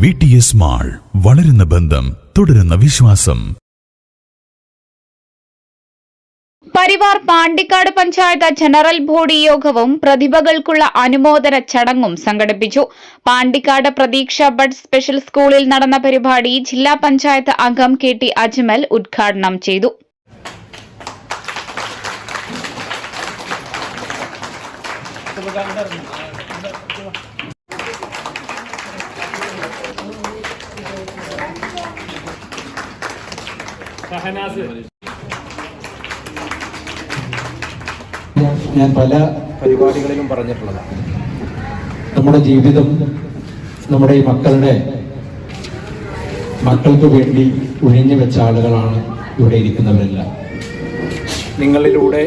V T S mall വളരുന്ന ബന്ധം തുടരുന്ന വിശ്വാസം. പരിവാർ പാണ്ടിക്കാട് പഞ്ചായത്ത് ജനറൽ ബോഡി യോഗവും പ്രതിഭകൾക്കുള്ള അനുമോദന ചടങ്ങും സംഘടിപ്പിച്ചു. പാണ്ടിക്കാട് പ്രതീക്ഷ ബഡ് സ്പെഷ്യൽ സ്കൂളിൽ നടന്ന പരിപാടി ജില്ലാ പഞ്ചായത്ത് അംഗം കെ ടി അജ്മൽ ഉദ്ഘാടനം ചെയ്തു. ഞാൻ പല പരിപാടികളിലും പറഞ്ഞിട്ടുള്ളതാണ് നമ്മുടെ ജീവിതം നമ്മുടെ ഈ മക്കളുടെ മക്കൾക്ക് വേണ്ടി ഒഴിഞ്ഞു വെച്ച ആളുകളാണ് ഇവിടെ ഇരിക്കുന്നവരെല്ലാം. നിങ്ങളിലൂടെ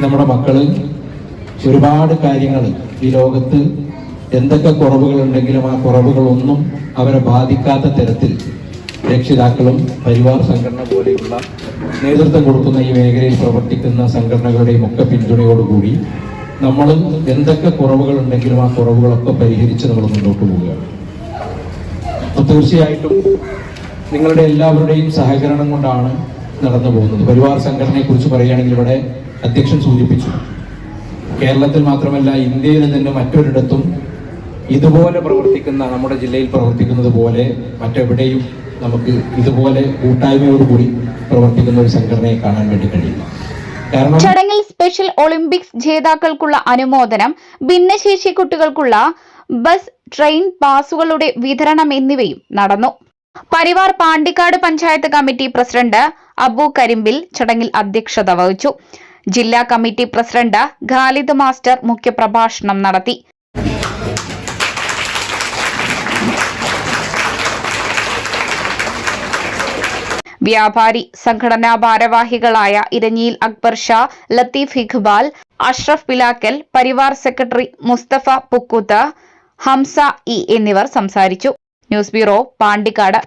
നമ്മുടെ മക്കൾ ഒരുപാട് കാര്യങ്ങൾ ഈ ലോകത്ത് എന്തൊക്കെ കുറവുകൾ ഉണ്ടെങ്കിലും ആ കുറവുകളൊന്നും അവരെ ബാധിക്കാത്ത തരത്തിൽ രക്ഷിതാക്കളും പരിവാർ സംഘടന പോലെയുള്ള നേതൃത്വം കൊടുക്കുന്ന ഈ മേഖലയിൽ പ്രവർത്തിക്കുന്ന സംഘടനകളുടെയും ഒക്കെ പിന്തുണയോടുകൂടി നമ്മൾ എന്തൊക്കെ കുറവുകൾ ഉണ്ടെങ്കിലും ആ കുറവുകളൊക്കെ പരിഹരിച്ച് നമ്മൾ മുന്നോട്ട് പോവുകയാണ്. അപ്പോൾ തീർച്ചയായിട്ടും നിങ്ങളുടെ എല്ലാവരുടെയും സഹകരണം കൊണ്ടാണ് നടന്നു പോകുന്നത്. പരിവാർ സംഘടനയെ കുറിച്ച് പറയുകയാണെങ്കിൽ ഇവിടെ അധ്യക്ഷൻ സൂചിപ്പിച്ചു. കേരളത്തിൽ മാത്രമല്ല ഇന്ത്യയിൽ തന്നെ മറ്റൊരിടത്തും ഇതുപോലെ പ്രവർത്തിക്കുന്ന നമ്മുടെ ജില്ലയിൽ പ്രവർത്തിക്കുന്നത് പോലെ മറ്റെവിടെയും നമുക്ക് ഇതുപോലെ കൂട്ടായ്മയോടുകൂടി പ്രവർത്തിക്കുന്ന ഒരു സംഘടനയെ കാണാൻ വേണ്ടി കഴിയും. ചടങ്ങിൽ സ്പെഷ്യൽ ഒളിമ്പിക്സ് ജേതാക്കൾക്കുള്ള അനുമോദനം ഭിന്നശേഷി കുട്ടികൾക്കുള്ള ബസ് ട്രെയിൻ പാസുകളുടെ വിതരണം എന്നിവയും നടന്നു. പരിവാർ പാണ്ടിക്കാട് പഞ്ചായത്ത് കമ്മിറ്റി പ്രസിഡന്റ് അബു കരിമ്പിൽ ചടങ്ങിൽ അധ്യക്ഷത വഹിച്ചു. ജില്ലാ കമ്മിറ്റി പ്രസിഡന്റ് ഖാലിദ് മാസ്റ്റർ മുഖ്യപ്രഭാഷണം നടത്തി. വ്യാപാരി സംഘടനാ ഭാരവാഹികളായ ഇരഞ്ഞിയിൽ അക്ബർ ഷാ ലത്തീഫ് ഇഖ്ബാൽ അഷ്റഫ് പിലാക്കൽ പരിവാർ സെക്രട്ടറി മുസ്തഫ പുക്കൂത്ത് ഹംസ ഇ എന്നിവർ സംസാരിച്ചു. News bureau Pandikkad.